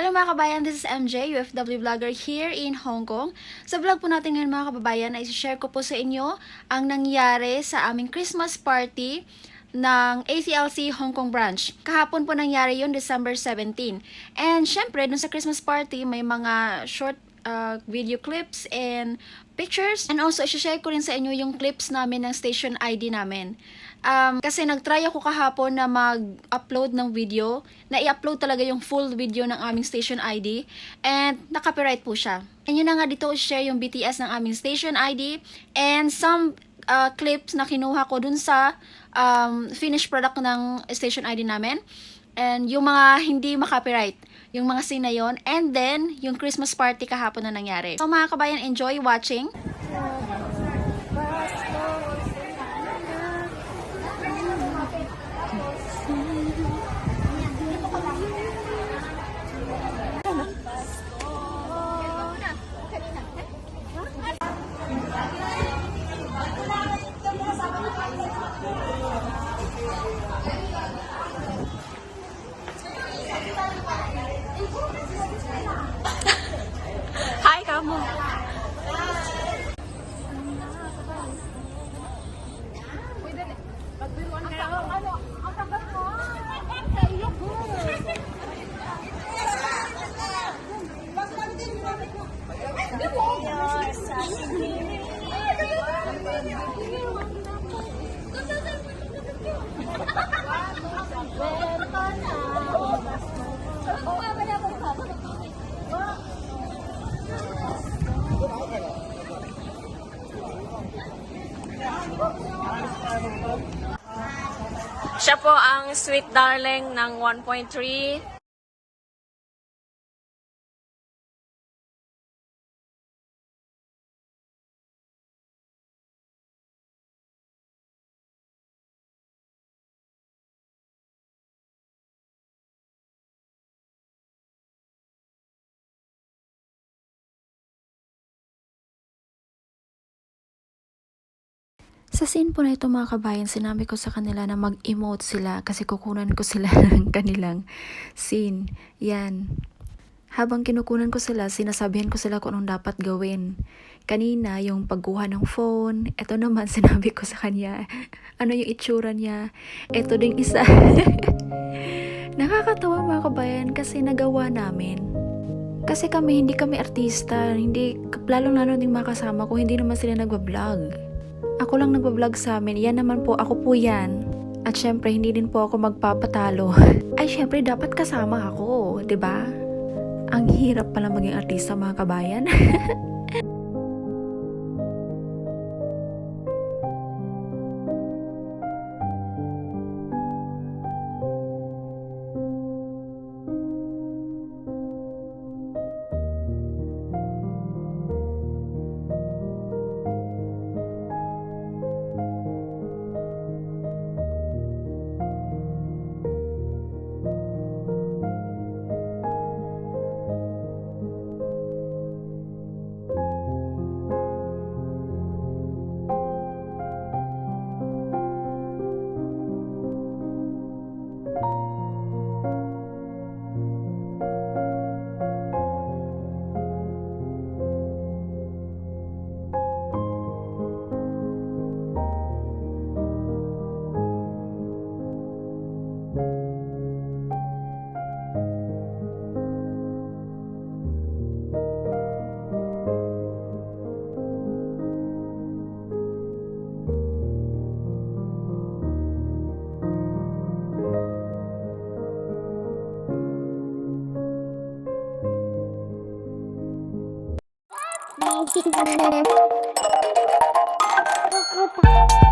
Hello mga kabayan, this is MJ, UFW vlogger here in Hong Kong. Sa vlog po natin ngayon mga kababayan, ay share ko po sa inyo ang nangyari sa aming Christmas party ng ACLC Hong Kong branch. Kahapon po nangyari yun, December 17. And syempre, dun sa Christmas party, may mga short uh, video clips and pictures. And also, isi-share ko rin sa inyo yung clips namin ng station ID namin. Um, kasi nag-try ako kahapon na mag-upload ng video, na i-upload talaga yung full video ng aming station ID, and na-copyright po siya. And yun na nga dito, share yung BTS ng aming station ID, and some uh, clips na kinuha ko dun sa um, finished product ng station ID namin. And yung mga hindi makopyright, yung mga scene na yun. And then, yung Christmas party kahapon na nangyari. So mga kabayan, enjoy watching. Biruan kayo. Siya po ang sweet darling ng 1.3. Sa scene po na ito mga kabayan, sinabi ko sa kanila na mag-emote sila kasi kukunan ko sila ng kanilang scene. Yan. Habang kinukunan ko sila, sinasabihan ko sila kung anong dapat gawin. Kanina, yung pagkuha ng phone. Ito naman, sinabi ko sa kanya, ano yung itsura niya. Ito ding isa. Nakakatawa mga kabayan kasi nagawa namin. Kasi kami, hindi kami artista. Hindi, lalong-lalo ding makasama ko, hindi naman sila nagbablog. Ako lang nagbablog sa amin. Yan naman po, ako po yan. At syempre, hindi din po ako magpapatalo. Ay, syempre, dapat kasama ako, ba? Ang hirap pala maging artista, mga kabayan. Thank you.